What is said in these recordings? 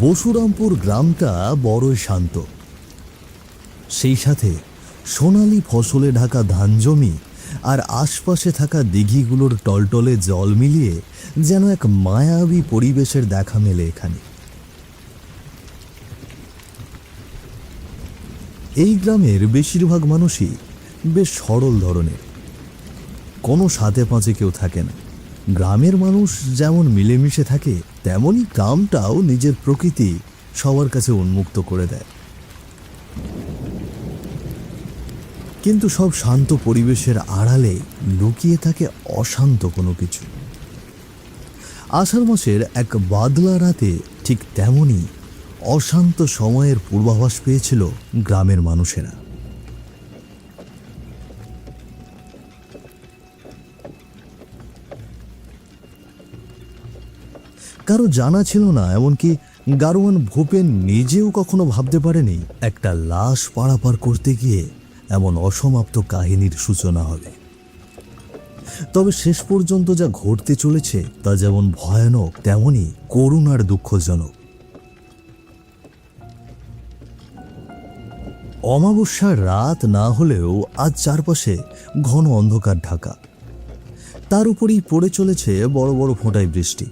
বসুরামপুর গ্রামটা বড়ই শান্ত। সেই সাথে সোনালি ফসলে ঢাকা ধান জমি আর আশপাশে থাকা দিঘিগুলোর টলটলে জল মিলিয়ে যেন এক মায়াবী পরিবেশের দেখা মেলে এখানে। এই গ্রামের বেশিরভাগ মানুষই বেশ সরল ধরনের। কোনো সাথে পাঁচে কেউ থাকে না। গ্রামের মানুষ যেমন মিলেমিশে থাকে তেমনই গ্রামটাও নিজের প্রকৃতি সবার কাছে উন্মুক্ত করে দেয়। কিন্তু সব শান্ত পরিবেশের আড়ালে লুকিয়ে থাকে অশান্ত কোনো কিছু। আষাঢ় মাসের এক বাদলা রাতে ঠিক তেমনই অশান্ত সময়ের পূর্বাভাস পেয়েছিল গ্রামের মানুষেরা। কারও জানা ছিল না, এমনকি গারোয়ান ভূপেন নিজেও কখনো ভাবতে পারেনি একটা লাশ পারাপার করতে গিয়ে এমন অসমাপ্ত কাহিনীর সূচনা হবে। তবে শেষ পর্যন্ত যা ঘটতে চলেছে তা যেমন ভয়ানক তেমনই করুণার দুঃখজনক। অমাবস্যার রাত না হলেও আজ চারপাশে ঘন অন্ধকার ঢাকা। তার উপরেই পড়ে চলেছে বড় বড় ফোঁটায় বৃষ্টি।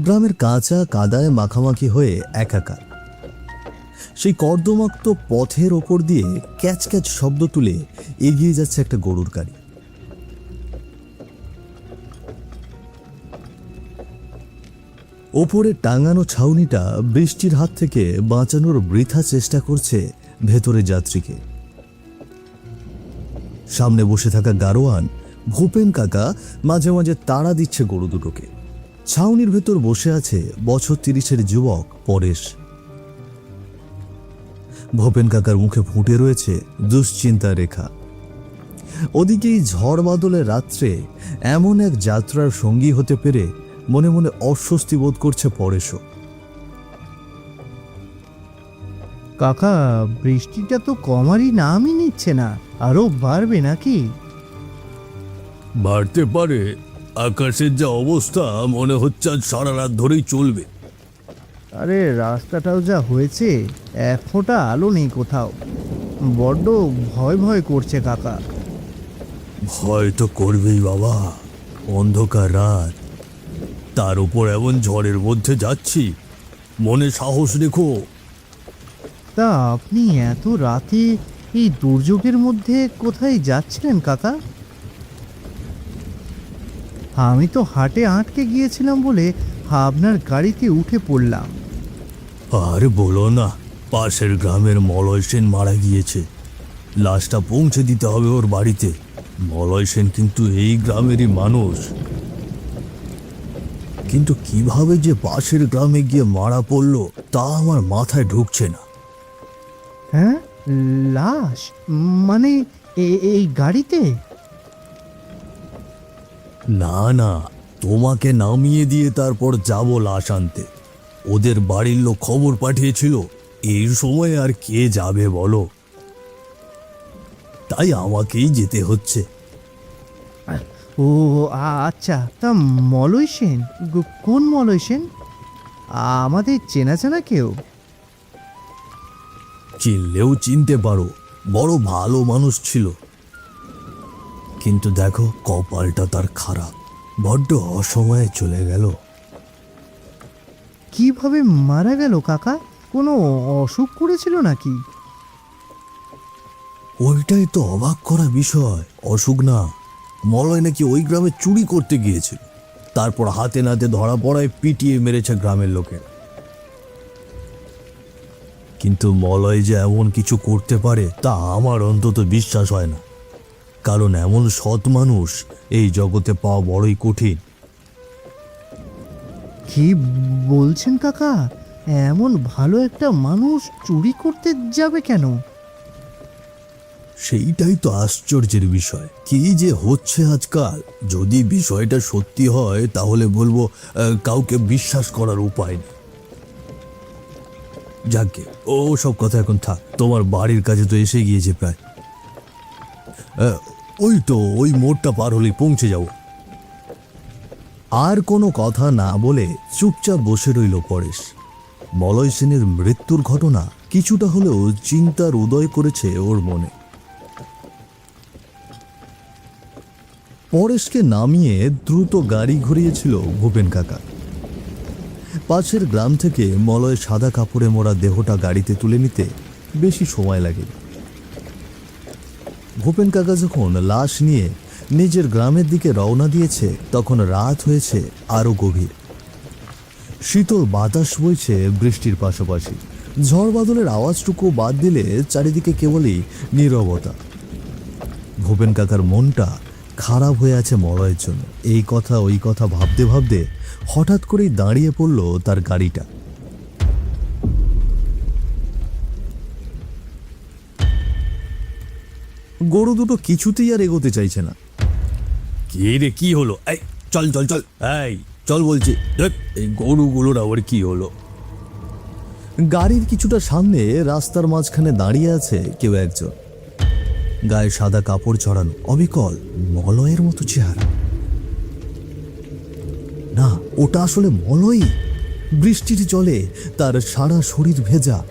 গ্রামের কাঁচা কাদায় মাখামাখি হয়ে একাকার। সেই কর্দমাক্ত পথের ওপর দিয়ে ক্যাচ ক্যাচ শব্দ তুলে এগিয়ে যাচ্ছে একটা গরুর গাড়ি। ওপরে টাঙানো ছাউনিটা বৃষ্টির হাত থেকে বাঁচানোর বৃথা চেষ্টা করছে ভেতরে যাত্রীকে। সামনে বসে থাকা গারোয়ান, ভূপেন কাকা মাঝে মাঝে তাড়া দিচ্ছে গরু দুটোকে। ছাউনির ভেতর বসে আছে বছর তিরিশের যুবক পরেশ। ভূপেন কাকার মুখে ফুটে রয়েছে দুশ্চিন্তা রেখা। ওদিকে এই ঝড় বাদলের রাত্রে এমন এক যাত্রার সঙ্গী হতে পেরে মনে মনে অস্বস্তি বোধ করছে পরেশও। কাকা বৃষ্টিটা তো কমারই নামই নিচ্ছে না। আরও বাড়বে নাকি? বাড়তে পারে। আকাশের যা অবস্থা মনে হচ্ছে আজ সারা রাত ধরেই চলবে। আরে রাস্তাটাও যা হয়েছে এক ফোঁটা আলো নেই কোথাও। বড্ড ভয় ভয় করছে কাকা। ভয় তো করবেই বাবা অন্ধকার রাত। তার উপর এমন ঝড়ের মধ্যে যাচ্ছি মনে সাহস রেখো। তা আপনি এত রাতে এই দুর্যোগের মধ্যে কোথায় যাচ্ছিলেন কাকা? আমি তো হাটে আটকে গিয়েছিলাম বলে আপনার গাড়িতে উঠে পড়লাম। আর বলো না পাশের গ্রামের মলয় সেন মারা গিয়েছে। লাশটা পৌঁছে দিতে হবে ওর বাড়িতে। মলয় সেন কিন্তু এই গ্রামেরই মানুষ। কিন্তু কীভাবে যে পাশের গ্রামে গিয়ে মারা পড়ল তা আমার মাথায় ঢুকছে না। হ্যাঁ লাশ? মানে এই গাড়িতে? না না তোমাকে নামিয়ে দিয়ে তারপর যাব লাশ আনতে। ওদের বাড়ির লোক খবর পাঠিয়েছিল এই সময় আর কে যাবে বলো? তাই আমাকেই যেতে হচ্ছে। ও আচ্ছা তা মলয় সেন কোন মলয় সেন? আমাদের চেনা চেনা কেউ? চিনলেও চিনতে পারো বড় ভালো মানুষ ছিল। কিন্তু দেখো কপালটা তার খারাপ। বড্ড অসময়ে চলে গেল। কীভাবে মারা গেল কাকা? কোনো অসুখ করেছিল নাকি? ওইটাই তো অবাক করা বিষয়। অসুখ না মলয় নাকি ওই গ্রামে চুরি করতে গিয়েছিল। তারপর হাতে নাতে ধরা পড়ায় পিটিয়ে মেরেছে গ্রামের লোকের। কিন্তু মলয় যে এমন কিছু করতে পারে তা আমার অন্তত বিশ্বাস হয় না। কারণ এমন সৎ মানুষ এই জগতে পাওয়া বড়ই কঠিন। কি বলছেন কাকা? এমন ভালো একটা মানুষ চুরি করতে যাবে কেন? সেইটাই তো আশ্চর্যের বিষয়। কি যে হচ্ছে আজকাল? যদি বিষয়টা সত্যি হয় তাহলে বলব কাউকে বিশ্বাস করার উপায় নেই। যাকে ও সব কথা এখন থাক। তোমার বাড়ির কাছে তো এসে গিয়েছে প্রায়। ওই তো, ওই মোড়টা পার হলেই পৌঁছে যাব। আর কোনো কথা না বলে চুপচাপ বসে রইল পরেশ। মলয় সেনের মৃত্যুর ঘটনা কিছুটা হলেও চিন্তার উদয় করেছে ওর মনে। পরেশকে নামিয়ে দ্রুত গাড়ি ঘুরিয়েছিল ভূপেন কাকা। পাশের গ্রাম থেকে মলয় সাদা কাপড়ে মোড়া দেহটা গাড়িতে তুলে নিতে বেশি সময় লাগে ভূপেন কাকা যখন লাশ নিয়ে নিজের গ্রামের দিকে রওনা দিয়েছে, তখন রাত হয়েছে আরও গভীর। শীতল বাতাস বইছে বৃষ্টির পাশাপাশি। ঝড় বাদলের আওয়াজটুকু বাদ দিলে চারিদিকে কেবলই নীরবতা। ভূপেন কাকার মনটা খারাপ হয়ে আছে মলয়ের জন্য। এই কথা, ওই কথা ভাবতে ভাবতে হঠাৎ করেই দাঁড়িয়ে পড়ল তার গাড়িটা। গরু দুটো কিছুতেই আর এগোতে চাইছে না। কি রে কি হলো? এই চল চল চল। এই চল বলছি। ধ্যাৎ, এই গরুগুলোর আবার কি হলো? গাড়ির কিছুটা সামনে রাস্তার মাঝখানে দাঁড়িয়ে আছে কেউ একজন। গায়ে সাদা কাপড় চড়ানো অবিকল মলয়ের মতো চেহারা। না ওটা আসলে মলই বৃষ্টির জলে তার সারা শরীর ভেজা।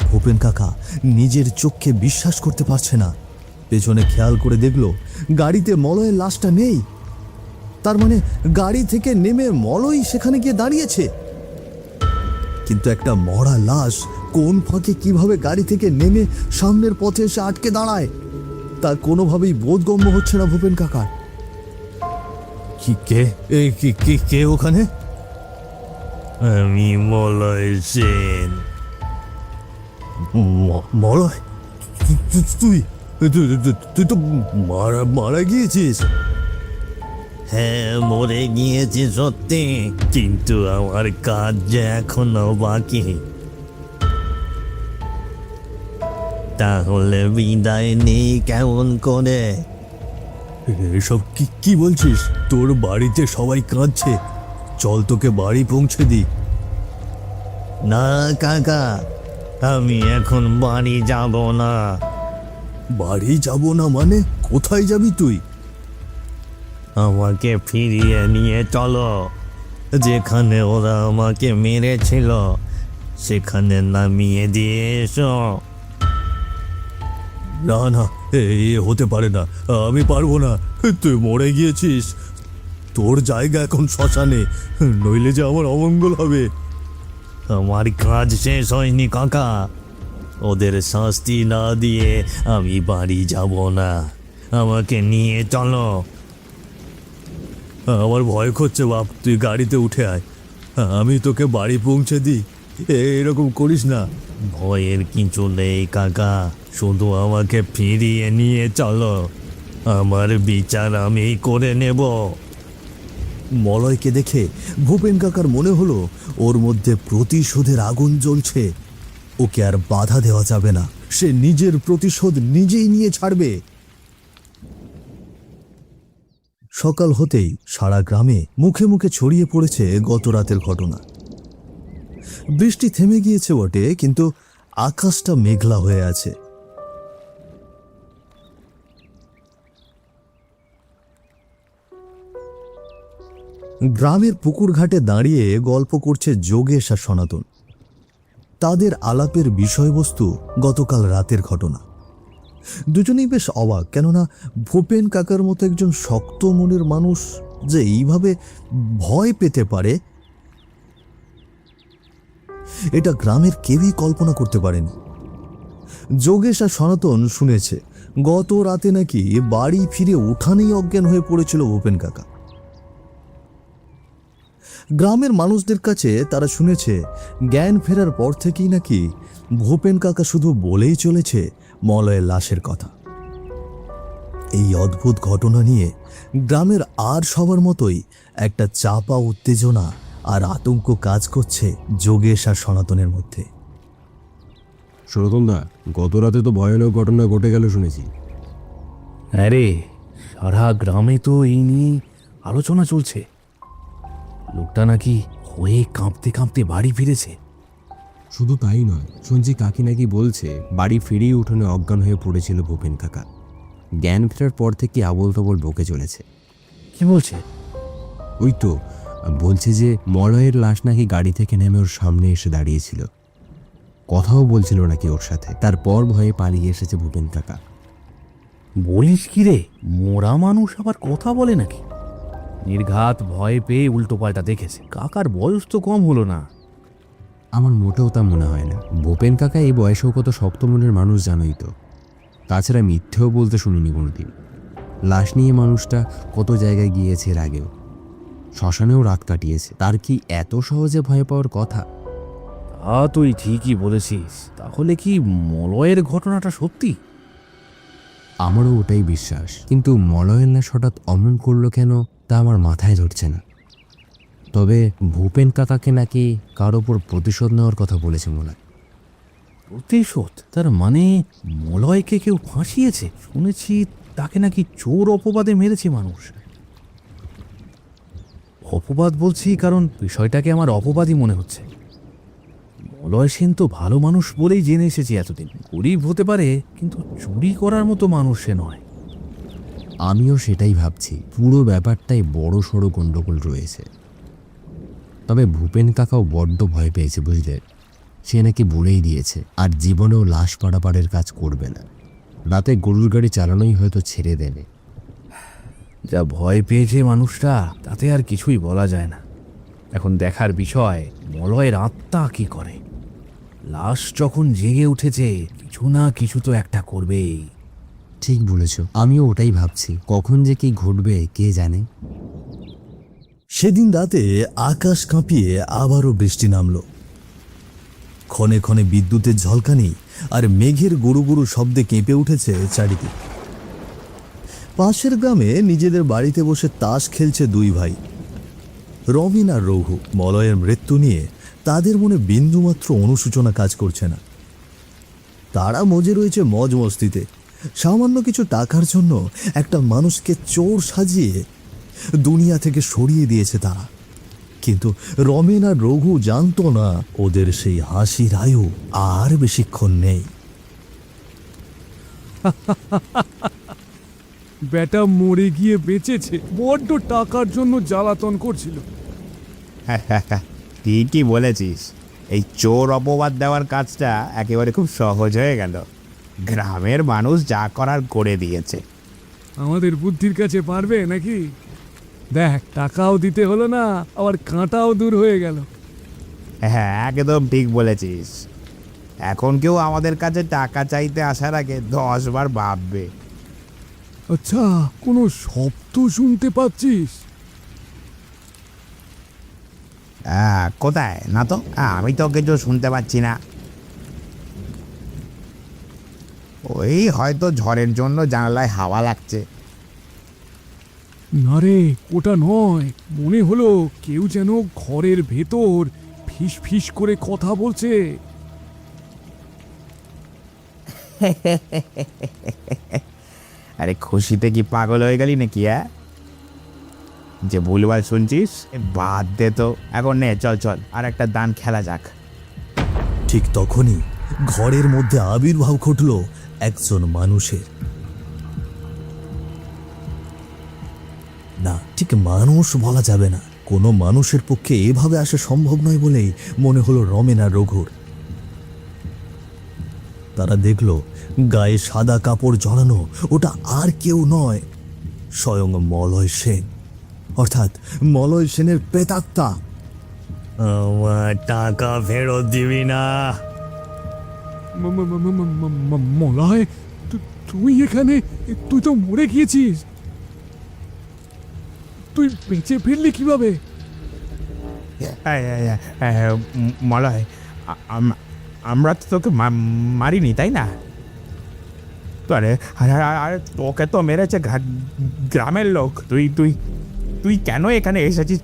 ভূপেন কাকা নিজের চোখকে বিশ্বাস করতে পারছে না। পেছনে খেয়াল করে দেখল গাড়িতে মলয়ের লাশটা নেই। তার মানে গাড়ি থেকে নেমে মলই সেখানে গিয়ে দাঁড়িয়েছে। কিন্তু একটা মরা লাশ কোন ফাঁকে কীভাবে গাড়ি থেকে নেমে সামনের পথে এসে আটকে দাঁড়ায় তা কোনোভাবেই বোধগম্য হচ্ছে না ভূপেন কাকার কি কে? এই কি কি কে ওখানে? আমি মলয় সেন। মলয়? তুই? তুই তো মারা মারা গিয়েছিস। হ্যাঁ মরে গিয়েছি সত্যি কিন্তু আমার কাজ যে এখনও বাকি। তাহলে বিদায় নেই কেমন করে? এসব কি কি বলছিস? তোর বাড়িতে সবাই কাঁদছে। চল তোকে বাড়ি পৌঁছে দি। না কাকা আমি এখন বাড়ি যাব না। বাড়ি যাব না মানে? কোথায় যাবি তুই? আমাকে ফিরিয়ে নিয়ে চলো। যেখানে ওরা আমাকে মেরেছিল সেখানে নামিয়ে দিয়ে এসো। না না এ হতে পারে না আমি পারব না। তুই মরে গিয়েছিস। তোর জায়গা এখন শ্মশানে নইলে যে আমার অমঙ্গল হবে। আমার কাজ শেষ হয়নি কাকা। ওদের শাস্তি না দিয়ে আমি বাড়ি যাব না। আমাকে নিয়ে চলো। আমার ভয় করছে বাপ, তুই গাড়িতে উঠে আয়। আমি তোকে বাড়ি পৌঁছে দিই। এরকম করিস না। ভয়ের কিছু নেই, কাকা। শুধু আমাকে ফিরিয়ে নিয়ে চলো। আমার বিচার আমি করে নেব। মলয়কে দেখে ভূপেন কাকার মনে হলো, ওর মধ্যে প্রতিশোধের আগুন জ্বলছে। ওকে আর বাধা দেওয়া যাবে না। সে নিজের প্রতিশোধ নিজেই নিয়ে ছাড়বে। সকাল হতেই সারা গ্রামে মুখে মুখে ছড়িয়ে পড়েছে গত রাতের ঘটনা। বৃষ্টি থেমে গিয়েছে বটে, কিন্তু আকাশটা মেঘলা হয়ে আছে। গ্রামের পুকুর ঘাটে দাঁড়িয়ে গল্প করছে যোগেশ আর সনাতন। তাদের আলাপের বিষয়বস্তু গতকাল রাতের ঘটনা। দুজনেই বেশ অবাক, কেননা ভূপেন কাকার মতো একজন শক্ত মনের মানুষ যে এইভাবে ভয় পেতে পারে, এটা গ্রামের কেউই কল্পনা করতে পারেনি। যোগেশ আর সনাতন শুনেছে, গত রাতে নাকি বাড়ি ফিরে উঠানেই অজ্ঞান হয়ে পড়েছিল ভূপেন কাকা। গ্রামের মানুষদের কাছে তারা শুনেছে জ্ঞান ফেরার পর থেকেই নাকি ভূপেন কাকা শুধু বলেই চলেছে মলয়ের লাশের কথা। এই অদ্ভুত ঘটনা নিয়ে গ্রামের আর সবার মতোই একটা চাপা উত্তেজনা আর আতঙ্ক কাজ করছে যোগেশ আর সনাতনের মধ্যে। সনাতন দা গত রাতে তো ভয়ানক ঘটনা ঘটে গেল শুনেছি। আরে সারা গ্রামে তো এই নিয়ে আলোচনা চলছে। লোকটা নাকি হয়ে কাঁপতে কাঁপতে বাড়ি ফিরেছে। শুধু তাই নয় শুনছি কাকি নাকি বলছে বাড়ি ফিরেই উঠোনে অজ্ঞান হয়ে পড়েছিল ভূপেন কাকা। জ্ঞান ফেরার পর থেকে আবল তবল বকে চলেছে। কি বলছে? ওই তো বলছে যে মলয়ের লাশ নাকি গাড়ি থেকে নেমে ওর সামনে এসে দাঁড়িয়েছিল। কথাও বলছিল নাকি ওর সাথে তারপর ভয়ে পালিয়ে এসেছে ভূপেন কাকা। বলিস কি রে মোরা মানুষ আবার কথা বলে নাকি? নির্ঘাত ভয় পেয়ে উল্টো পাল্টা দেখেছে। কাকার বয়স তো কম হলো না। আমার মোটেও তা মনে হয় না। ভূপেন কাকা এই বয়সেও কত শক্ত মনের মানুষ জানোই তো। তাছাড়া মিথ্যেও বলতে শুনিনি কোনোদিন। লাশ নিয়ে মানুষটা কত জায়গায় গিয়েছে এর আগেও। শ্মশানেও রাত কাটিয়েছে। তার কি এত সহজে ভয় পাওয়ার কথা? তা তুই ঠিকই বলেছিস। তাহলে কি মলয়ের ঘটনাটা সত্যি? আমারও ওটাই বিশ্বাস। কিন্তু মলয়ের লাশ হঠাৎ অমন করল কেন? তা আমার মাথায় ধরছে না। তবে ভূপেন কাকাকে নাকি কার ওপর প্রতিশোধ নেওয়ার কথা বলেছে হয়। প্রতিশোধ? তার মানে মলয়কে কেউ ফাঁসিয়েছে? শুনেছি তাকে নাকি চোর অপবাদে মেরেছে মানুষ। অপবাদ বলছি কারণ বিষয়টাকে আমার অপবাদই মনে হচ্ছে। মলয় সেন তো ভালো মানুষ বলেই জেনে এসেছি এতদিন। গরিব হতে পারে, কিন্তু চুরি করার মতো মানুষ সে নয়। আমিও সেটাই ভাবছি। পুরো ব্যাপারটাই বড় সড়ো গণ্ডগোল রয়েছে। তবে ভূপেন কাকাও বড্ড ভয় পেয়েছে, বুঝলে? সে নাকি বলেই দিয়েছে, আর জীবনেও লাশ পাড়াপাড়ের কাজ করবে না। রাতে গরুর গাড়ি চালানোই হয়তো ছেড়ে দেবে। যা ভয় পেয়েছে মানুষটা, তাতে আর কিছুই বলা যায় না। এখন দেখার বিষয়, মলয়ের আত্মা কি করে? লাশ যখন জেগে উঠেছে, কিছু না কিছু তো একটা করবেই। ঠিক বলেছ, আমিও ওটাই ভাবছি। কখন যে কি ঘটবে, কে জানে? সেদিন রাতে আকাশ কাঁপিয়ে আবারও বৃষ্টি নামলো। ক্ষণে ক্ষণে বিদ্যুতের ঝলকানি আর মেঘের গুরু গুরু শব্দে কেঁপে উঠেছে চারিদিক। পাশের গ্রামে নিজেদের বাড়িতে বসে তাস খেলছে দুই ভাই। রবিন আর রঘু মলয়ের মৃত্যু নিয়ে তাদের মনে বিন্দুমাত্র অনুসূচনা কাজ করছে না। তারা মজে রয়েছে মজ মস্তিতে সামান্য কিছু টাকার জন্য একটা মানুষকে চোর সাজিয়ে দুনিয়া থেকে সরিয়ে দিয়েছে তারা। কিন্তু রমেন আর রঘু জানতো না ওদের সেই হাসির আয়ু আর বেশিক্ষণ নেই। বেটা মরে গিয়ে বেঁচেছে বড্ড টাকার জন্য জ্বালাতন করছিল। ঠিকই বলেছিস। এই চোর অপবাদ দেওয়ার কাজটা একেবারে খুব সহজ হয়ে গেল। গ্রামের মানুষ যা করার করে দিয়েছে। আমাদের বুদ্ধির কাছে পারবে নাকি? দেখ টাকাও দিতে হলো না আবার কাঁটাও দূর হয়ে গেল। হ্যাঁ একদম ঠিক বলেছিস। এখন কেউ আমাদের কাছে টাকা চাইতে আসার আগে দশ বার ভাববে। আচ্ছা কোনো শব্দ শুনতে পাচ্ছিস? কোথায়? না তো? আমি তো কিছু শুনতে পাচ্ছি না। ওই হয়তো ঝড়ের জন্য জানালায় হাওয়া লাগছে। না রে ওটা নয়। মনে হলো কেউ যেন ঘরের ভেতর ফিস ফিস করে কথা বলছে। আরে খুশিতে কি পাগল হয়ে গেলি নাকি হ্যাঁ যে ভুলভাল শুনছিস এ বাদ দে তো। এখন নে চল চল আর একটা দান খেলা যাক। ঠিক তখনই ঘরের মধ্যে আবির্ভাব ঘটল একজন মানুষের। না, ঠিক মানুষ বলা যাবে না। কোনো মানুষের পক্ষে এভাবে আসা সম্ভব নয় বলেই মনে হলো রমেনা রঘুর। তারা দেখল, গায়ে সাদা কাপড় জড়ানো, ওটা আর কেউ নয়, স্বয়ং মলয় সেন। অর্থাৎ মলয় সেনের আমার টাকা ফেরত দিবি না। মলয় তুই এখানে তুই তো মরে গিয়েছিস তুই বেঁচে ফিরলি কীভাবে মলয় আমরা তো তোকে মারিনি তাই না আরে আরে তোকে তো মেরেছে গ্রামের লোক তুই তুই তুই কেন এখানে এসেছিস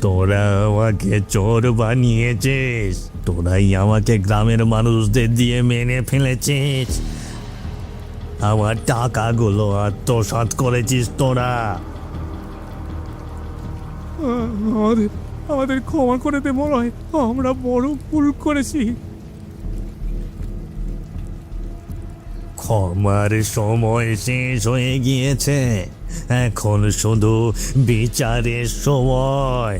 তোরা আমাকে চোর বানিয়েছিস। তোরাই আমাকে গ্রামের মানুষদের দিয়ে মেনে ফেলেছিস। আমার টাকাগুলো আত্মসাৎ করেছিস তোরা। আমাদের আমাদের ক্ষমা করে দে মলয়। আমরা বড় ভুল করেছি। ক্ষমার সময় শেষ হয়ে গিয়েছে। এখন শুধু বিচারের সময়।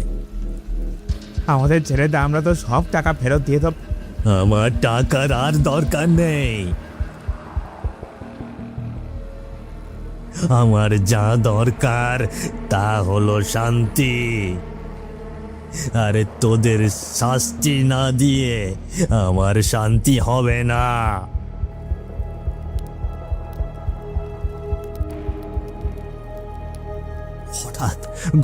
আমাদের ছেড়ে দে আমরা তো সব টাকা ফেরত দিয়ে তো আমার টাকার আর দরকার নেই। আমার যা দরকার তা হলো শান্তি। আরে তোদের শাস্তি না দিয়ে আমার শান্তি হবে না।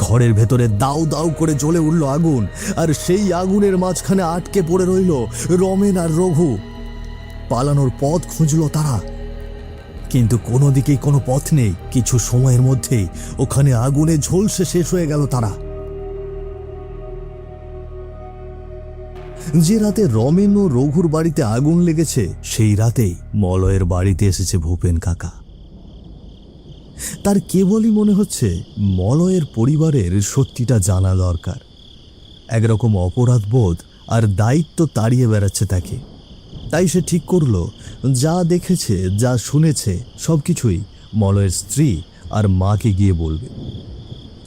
ঘরের ভেতরে দাউ দাউ করে জ্বলে উঠল আগুন, আর সেই আগুনের মাঝখানে আটকে পড়ে রইল রমেন আর রঘু। পালানোর পথ খুঁজল তারা, কিন্তু কোনো দিকেই কোনো পথ নেই, কিছু সময়ের মধ্যেই ওখানে আগুনে ঝলসে শেষ হয়ে গেল তারা। যে রাতে রমেন ও রঘুর বাড়িতে আগুন লেগেছে, সেই রাতেই মলয়ের বাড়িতে এসেছে ভূপেন কাকা। তার কেবলই মনে হচ্ছে মলয়ের পরিবারের সত্যিটা জানা দরকার। একরকম অপরাধ বোধ আর দায়িত্ব তাড়িয়ে বেড়াচ্ছে তাকে। তাই সে ঠিক করল, যা দেখেছে, যা শুনেছে, সব কিছুই মলয়ের স্ত্রী আর মাকে গিয়ে বলবে।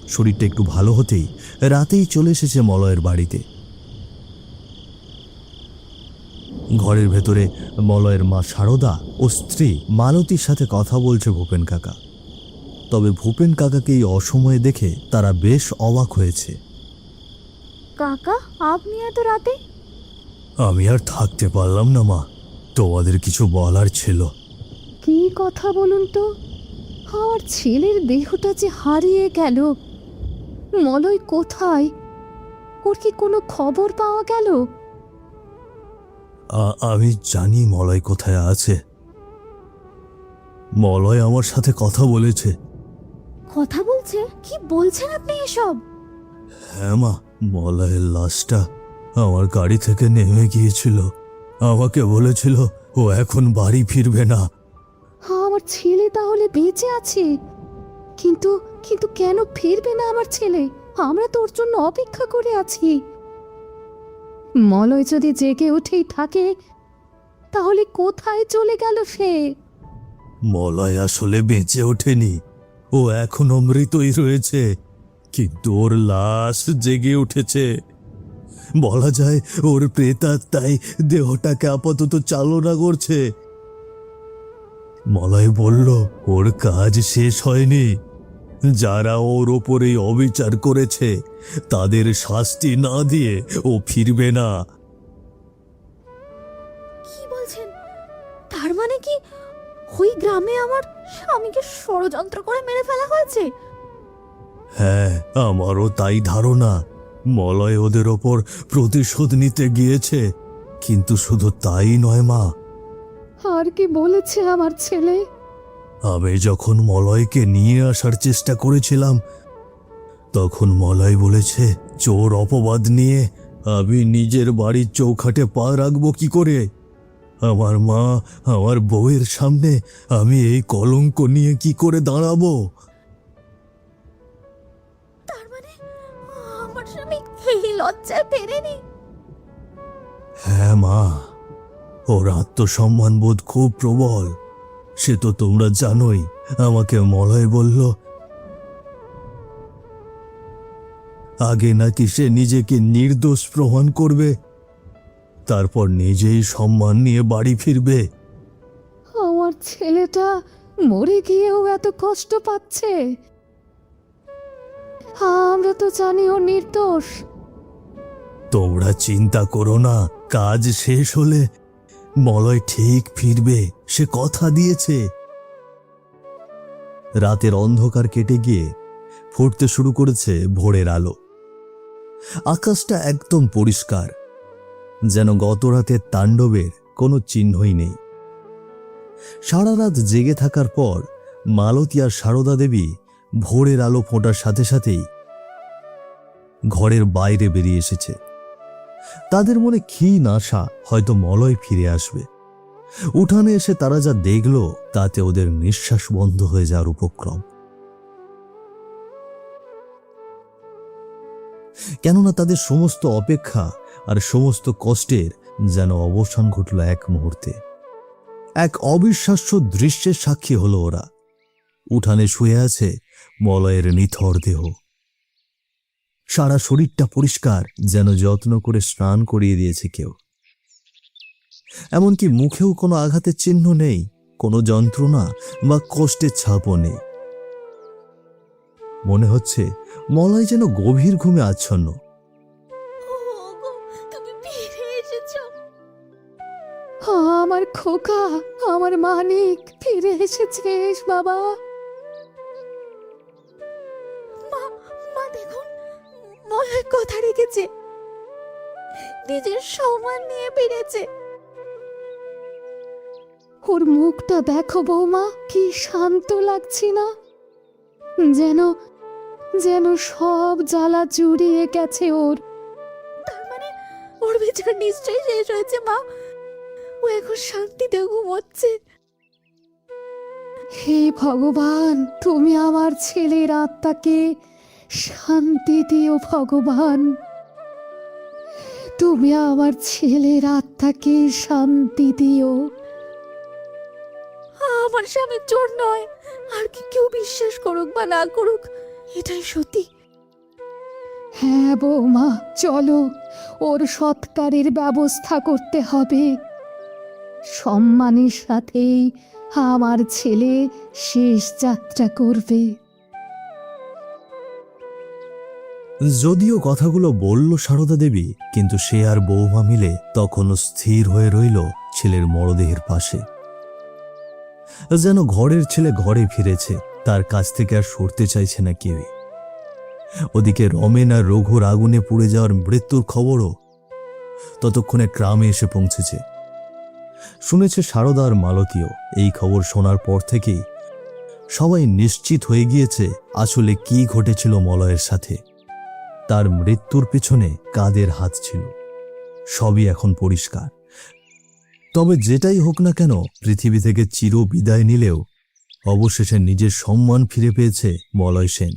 শরীরটা একটু ভালো হতেই রাতেই চলে এসেছে মলয়ের বাড়িতে। ঘরের ভেতরে মলয়ের মা সারদা ও স্ত্রী মালতীর সাথে কথা বলছে ভূপেন কাকা। তবে ভূপেন কাকাকে এই অসময়ে দেখে তারা বেশ অবাক হয়েছে। কাকা আপনি এত রাতে? আমি আর থাকতে পারলাম না মা। তোমাদের কিছু বলার ছিল। কি কথা বলুন তো? আমার ছেলের দেহটা যে হারিয়ে গেল। মলয় কোথায়? ওর কি কোনো খবর পাওয়া গেল? আমি জানি মলয় কোথায় আছে। মলয় আমার সাথে কথা বলেছে। কথা বলছে? কি বলছেন আপনি এসব? হ্যাঁ মা মলয়ের লাশটা আমার গাড়ি থেকে নেমে গিয়েছিল। আমাকে বলেছিল ও এখন বাড়ি ফিরবে না। আমার ছেলে তাহলে বেঁচে আছে। কিন্তু কিন্তু কেন ফিরবে না আমার ছেলে? আমরা তোর জন্য অপেক্ষা করে আছি। মলয় যদি জেগে উঠেই থাকে তাহলে কোথায় চলে গেল সে? মলয় আসলে বেঁচে ওঠেনি। ও এখনও মৃতই রয়েছে, কিন্তু ওর লাশ জেগে উঠেছে। বলা যায় ওর প্রেতাত্মাই দেহটাকে আপাতত চালনা করছে। মলয় বলল, ওর কাজ শেষ হয়নি। যারা ওর ওপরে অবিচার করেছে, তাদের শাস্তি না দিয়ে ও ফিরবে না। কি বলছেন? তার মানে কি ওই গ্রামে আমার স্বামীকে ষড়যন্ত্র করে মেরে ফেলা হয়েছে? হ্যাঁ আমারও তাই ধারণা। মলয় ওদের ওপর প্রতিশোধ নিতে গিয়েছে কিন্তু শুধু তাই নয় মা। আর কি বলেছে আমার ছেলে? আমি যখন মলয়কে নিয়ে আসার চেষ্টা করেছিলাম তখন মলয় বলেছে চোর অপবাদ নিয়ে আমি নিজের বাড়ির চৌখাটে পা রাখব কি করে? আমার মা আমার বউয়ের সামনে আমি এই কলঙ্ক নিয়ে কি করে দাঁড়াবো? তার মানে আমার স্বামী এই লজ্জায় পেরেনি হ্যাঁ মা ওর আত্মসম্মান বোধ খুব প্রবল। সে তো তোমরা জানোই আমাকে মলয় বলল আগে নাকি সে নিজেকে নির্দোষ প্রমাণ করবে তারপর নিজেই সম্মান নিয়ে বাড়ি ফিরবে। আমার ছেলেটা মরে গিয়েও এত কষ্ট পাচ্ছে। আমরা তো জানি ও নির্দোষ। তোমরা চিন্তা করো না কাজ শেষ হলে মলয় ঠিক ফিরবে সে কথা দিয়েছে। রাতের অন্ধকার কেটে গিয়ে ফুটতে শুরু করেছে ভোরের আলো। আকাশটা একদম পরিষ্কার যেন গত রাতের তাণ্ডবের কোনো চিহ্নই নেই। সারা রাত জেগে থাকার পর মালতী আর সারদা দেবী ভোরের আলো ফোটার সাথে সাথেই ঘরের বাইরে বেরিয়ে এসেছে। তাদের মনে ক্ষীণ আশা হয়তো মলয় ফিরে আসবে। উঠানে এসে তারা যা দেখল, তাতে ওদের নিঃশ্বাস বন্ধ হয়ে যাওয়ার উপক্রম। কেননা তাদের সমস্ত অপেক্ষা আর সমস্ত কষ্টের যেন অবসান ঘটল এক মুহূর্তে। এক অবিশ্বাস্য দৃশ্যের সাক্ষী হলো ওরা। উঠানে শুয়ে আছে মলয়ের নিথর দেহ। সারা শরীরটা পরিষ্কার, যেন যত্ন করে স্নান করিয়ে দিয়েছে কেউ। এমনকি মুখেও কোনো আঘাতের চিহ্ন নেই, কোনো যন্ত্রণা বা কষ্টের ছাপও নেই। মনে হচ্ছে মলয় যেন গভীর ঘুমে আচ্ছন্ন। খোকা আমার মানিক ফিরে এসেছিস বাবা। মা মা দেখুন কথা রেখেছে। নিজের সম্মান নিয়ে ফিরেছে ওর মুখটা দেখো বৌমা কি শান্ত লাগছে না। যেন যেন সব জ্বালা জুড়িয়ে গেছে ওর। তার মানে ওর বিচার নিশ্চয়ই শেষ হয়েছে মা। ও এখন শান্তিতে ঘুমোচ্ছে। হে ভগবান, তুমি আমার ছেলের আত্মাকে শান্তি দিও ভগবান। তুমি আমার ছেলের আত্মাকে শান্তি দিও। আমার স্বামী চোর নয়, আর কি কেউ বিশ্বাস করুক বা না করুক, এটাই সত্যি। হ্যাঁ বৌমা, চলো, ওর সৎকারের ব্যবস্থা করতে হবে। সম্মানের সাথেই আমার ছেলে শেষ যাত্রা করবে। যদিও কথাগুলো বলল সারদা দেবী, কিন্তু সে আর বৌমা মিলে তখনও স্থির হয়ে রইল ছেলের মরদেহের পাশে। যেন ঘরের ছেলে ঘরে ফিরেছে, তার কাছ থেকে আর সরতে চাইছে না কেউই। ওদিকে রমেন আর রঘুর আগুনে পুড়ে যাওয়ার মৃত্যুর খবরও ততক্ষণে গ্রামে এসে পৌঁছেছে। শুনেছে সারদা আর মালতীয় এই খবর শোনার পর থেকেই সবাই নিশ্চিত হয়ে গিয়েছে আসলে কি ঘটেছিল মলয়ের সাথে। তার মৃত্যুর পেছনে কাদের হাত ছিল। সবই এখন পরিষ্কার। তবে যেটাই হোক না কেন, পৃথিবী থেকে চির বিদায় নিলেও অবশেষে নিজের সম্মান ফিরে পেয়েছে মলয় সেন।